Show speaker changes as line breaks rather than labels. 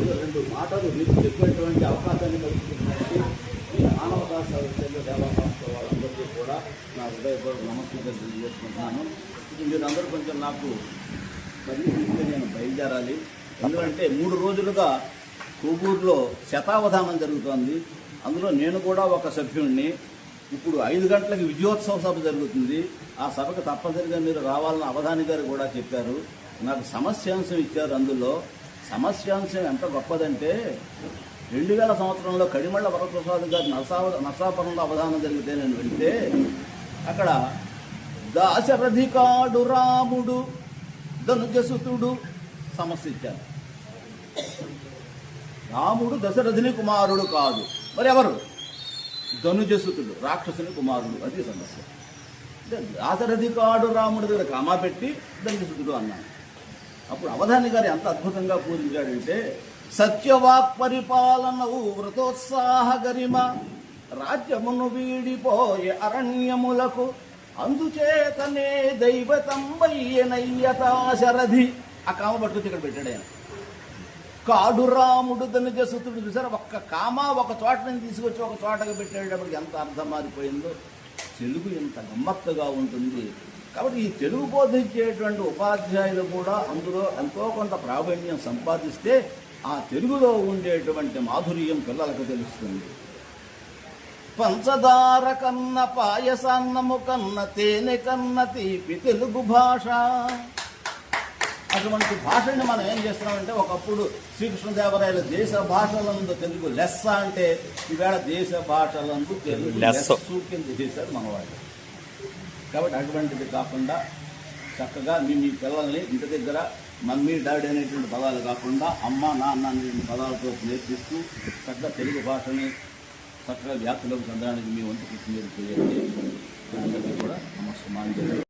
ఏదో రెండు మాటలు మీకు చెప్పేటువంటి అవకాశాన్ని కలుగుతున్నటువంటి ఈ మానవతా సదస్సులు వాళ్ళందరికీ కూడా నా హృదయపూర్వక నమస్కారం తెలియజేసుకుంటున్నాను. ఇది మీరందరూ కొంచెం నాకు పరిగణిస్తే నేను బయలుదేరాలి. ఎందుకంటే మూడు రోజులుగా కోబూరులో శతావధానం జరుగుతోంది. అందులో నేను కూడా ఒక సభ్యుడిని ఇప్పుడు ఐదు గంటలకు విజయోత్సవ సభ జరుగుతుంది. ఆ సభకు తప్పనిసరిగా మీరు రావాలని అవధాని గారు కూడా చెప్పారు. నాకు సమస్యాంశం ఇచ్చారు అందులో. సమస్యాంశం ఎంత గొప్పదంటే రెండు వేల సంవత్సరంలో కడిమళ్ళ వరప్రసాద్ గారి నరసా నరసాపురంలో అవధానం జరిగితే నేను వెళ్తే అక్కడ దాశరథికాడు రాముడు ధనుజసుతుడు సమస్య ఇచ్చారు. రాముడు దశరథుని కుమారుడు కాదు. మరి ఎవరు? ధనుజసుతుడు రాక్షసుని కుమారుడు. అది సమస్య. అంటే దాశరథికాడు రాముడు దగ్గర కామా పెట్టి ధనుజసుతుడు అన్నాను అప్పుడు అవధాని గారు ఎంత అద్భుతంగా పూజించాడంటే సత్యవాక్ పరిపాలనవు వ్రతోత్సాహ గరిమ రాజ్యమును వీడిపోయే అరణ్యములకు అందుచేతనే దైవతంబయ్యనయ్యతాశరథి ఆ కామ పట్టుకొచ్చి ఇక్కడ పెట్టాడు ఆయన. కాడు రాముడు ధనుజసుతుడు చూసారా? ఒక్క కామ ఒక చోట నుంచి తీసుకొచ్చి ఒక చోటకి పెట్టేటప్పటికి ఎంత అర్థం మారిపోయిందో తెలుగు ఎంత గమ్మత్తుగా ఉంటుంది. కాబట్టి ఈ తెలుగు బోధించేటువంటి ఉపాధ్యాయులు కూడా అందులో ఎంతో కొంత ప్రావీణ్యం సంపాదిస్తే ఆ తెలుగులో ఉండేటువంటి మాధుర్యం పిల్లలకు తెలుస్తుంది. పంచదార కన్న పాయసాన్నము కన్న తేనె కన్న తీపి తెలుగు భాష. అటువంటి భాషని మనం ఏం చేస్తున్నామంటే ఒకప్పుడు శ్రీకృష్ణదేవరాయల దేశ భాషలందు తెలుగు లెస్స అంటే ఈవేళ దేశ భాషలందు తెలుగు లెస్స. కింద చేశారు మన వాళ్ళు కాబట్టి అటువంటిది కాకుండా చక్కగా మీ మీ పిల్లల్ని ఇంటి దగ్గర మమ్మీ డాడీ అనేటువంటి పదాలు కాకుండా అమ్మ నాన్న అనేటువంటి పదాలతో నేర్పిస్తూ చక్కగా తెలుగు భాషని చక్కగా వ్యాప్తిలోకి చెందడానికి మీ వంతు కృషి మీరు చేయండి. అందరికీ కూడా నమస్కారం.